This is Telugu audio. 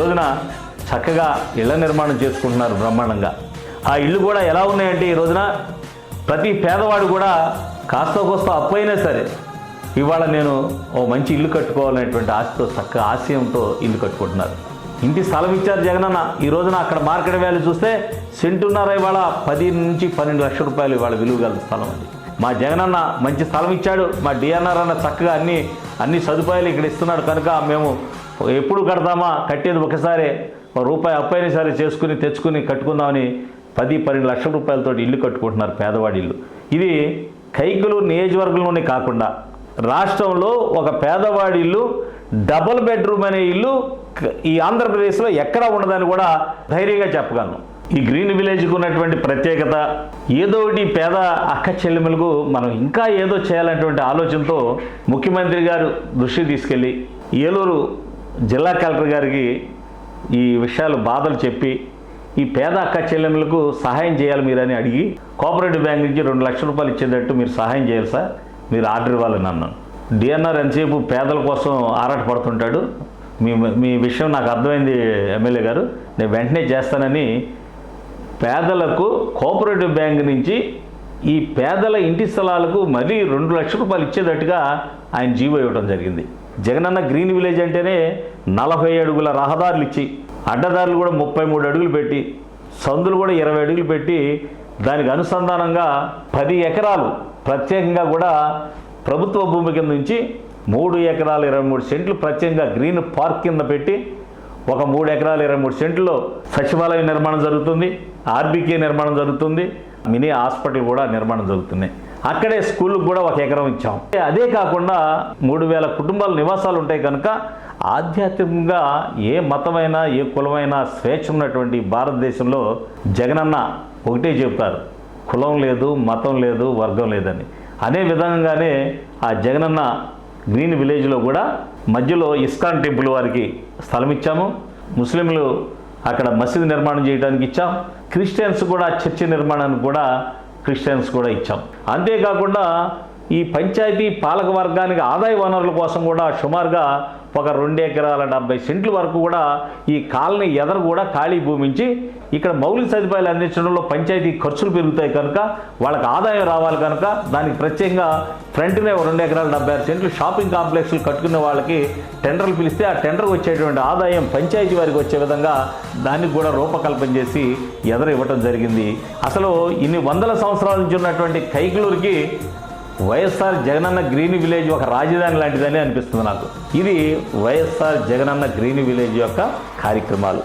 రోజున చక్కగా ఇళ్ళ నిర్మాణం చేసుకుంటున్నారు బ్రహ్మాండంగా. ఆ ఇళ్ళు కూడా ఎలా ఉన్నాయంటే ఈ రోజున ప్రతి పేదవాడు కూడా కాస్త కోస్త అప్పు అయినా సరే ఇవాళ నేను ఓ మంచి ఇల్లు కట్టుకోవాలనేటువంటి ఆశతో చక్కగా ఆశయంతో ఇల్లు కట్టుకుంటున్నారు. ఇంటి స్థలం ఇచ్చారు జగనన్న ఈ రోజున అక్కడ మార్కెట్ వాల్యూ చూస్తే సెంటున్నర ఇవాళ పది నుంచి పన్నెండు లక్షల రూపాయలు ఇవాళ విలువ గల స్థలం అండి మా జగనన్న మంచి స్థలం ఇచ్చాడు మా డిఎన్ఆర్ అన్న చక్కగా అన్ని అన్ని సదుపాయాలు ఇక్కడ ఇస్తున్నాడు కనుక మేము ఎప్పుడు కడతామా? కట్టేది ఒకసారి. రూపాయి అప్పైన సరే చేసుకుని తెచ్చుకుని కట్టుకుందామని పది పన్నెండు లక్షల రూపాయలతో ఇల్లు కట్టుకుంటున్నారు పేదవాడి ఇల్లు. ఇది కైకులు నియోజకవర్గంలోనే కాకుండా రాష్ట్రంలో ఒక పేదవాడి ఇల్లు డబుల్ బెడ్రూమ్ అనే ఇల్లు ఈ ఆంధ్రప్రదేశ్లో ఎక్కడా ఉండదని కూడా ధైర్యంగా చెప్పగలను. ఈ గ్రీన్ విలేజ్కి ఉన్నటువంటి ప్రత్యేకత ఏదో ఒకటి పేద అక్క చెల్లెములకు మనం ఇంకా ఏదో చేయాలనేటువంటి ఆలోచనతో ముఖ్యమంత్రి గారు దృష్టి తీసుకెళ్ళి ఏలూరు జిల్లా కలెక్టర్ గారికి ఈ విషయాలు బాధలు చెప్పి ఈ పేద అక్క చెల్లెములకు సహాయం చేయాలి మీరని అడిగి కోఆపరేటివ్ బ్యాంక్ నుంచి రెండు లక్షల రూపాయలు ఇచ్చేటట్టు మీరు సహాయం చేయాలి సార్. మీరు ఆర్డర్ ఇవ్వాలని అన్నాను. డిఎన్ఆర్ ఎంతసేపు పేదల కోసం ఆరాటపడుతుంటాడు. మీ మీ విషయం నాకు అర్థమైంది ఎమ్మెల్యే గారు. నేను వెంటనే చేస్తానని పేదలకు కోఆపరేటివ్ బ్యాంక్ నుంచి ఈ పేదల ఇంటి స్థలాలకు మరీ రెండు లక్షల రూపాయలు ఇచ్చేటట్టుగా ఆయన జీవో ఇవ్వడం జరిగింది. జగనన్న గ్రీన్ విలేజ్ అంటేనే నలభై అడుగుల రహదారులు ఇచ్చి అడ్డదారులు కూడా ముప్పై మూడు అడుగులు పెట్టి సందులు కూడా ఇరవై అడుగులు పెట్టి దానికి అనుసంధానంగా పది ఎకరాలు ప్రత్యేకంగా కూడా ప్రభుత్వ భూమి కింద నుంచి మూడు ఎకరాలు ఇరవై మూడు సెంట్లు ప్రత్యేకంగా గ్రీన్ పార్క్ కింద పెట్టి ఒక మూడు ఎకరాలు ఇరవై మూడు సెంట్లో సచివాలయ నిర్మాణం జరుగుతుంది ఆర్బీకే నిర్మాణం జరుగుతుంది మినీ హాస్పిటల్ కూడా నిర్మాణం జరుగుతున్నాయి అక్కడే స్కూళ్ళకు కూడా ఒక ఎకరం ఇచ్చాం. అదే కాకుండా మూడు వేల కుటుంబాల నివాసాలు ఉంటాయి కనుక ఆధ్యాత్మికంగా ఏ మతమైనా ఏ కులమైనా స్వేచ్ఛ ఉన్నటువంటి భారతదేశంలో జగనన్న ఒకటే చెప్తారు కులం లేదు మతం లేదు వర్గం లేదని. అదే విధంగానే ఆ జగనన్న గ్రీన్ విలేజ్లో కూడా మధ్యలో ఇస్కాన్ టెంపుల్ వారికి స్థలం ఇచ్చాము. ముస్లింలు అక్కడ మసీదు నిర్మాణం చేయడానికి ఇచ్చాం. క్రిస్టియన్స్ కూడా చర్చి నిర్మాణానికి కూడా క్రిస్టియన్స్ కూడా ఇచ్చాం. అంతేకాకుండా ఈ పంచాయతీ పాలక వర్గానికి ఆదాయ వనరుల కోసం కూడా సుమారుగా ఒక రెండు ఎకరాల డెబ్బై సెంట్ల వరకు కూడా ఈ కాలనీ ఎదరు కూడా ఖాళీ భూమించి ఇక్కడ మౌలిక సదుపాయాలు అందించడంలో పంచాయతీ ఖర్చులు పెరుగుతాయి కనుక వాళ్ళకి ఆదాయం రావాలి కనుక దానికి ప్రత్యేకంగా ఫ్రంట్నే రెండు ఎకరాల డెబ్బై ఆరు సెంట్లు షాపింగ్ కాంప్లెక్స్లు కట్టుకునే వాళ్ళకి టెండర్లు పిలిస్తే ఆ టెండర్కి వచ్చేటువంటి ఆదాయం పంచాయతీ వారికి వచ్చే విధంగా దానికి కూడా రూపకల్పన చేసి ఎదరు ఇవ్వటం జరిగింది. అసలు ఇన్ని వందల సంవత్సరాల నుంచి ఉన్నటువంటి కైకులూరికి వైఎస్ఆర్ జగనన్న గ్రీన్ విలేజ్ ఒక రాజధాని లాంటిదని అనిపిస్తుంది నాకు. ఇది వైఎస్ఆర్ జగనన్న గ్రీన్ విలేజ్ యొక్క కార్యక్రమాలు.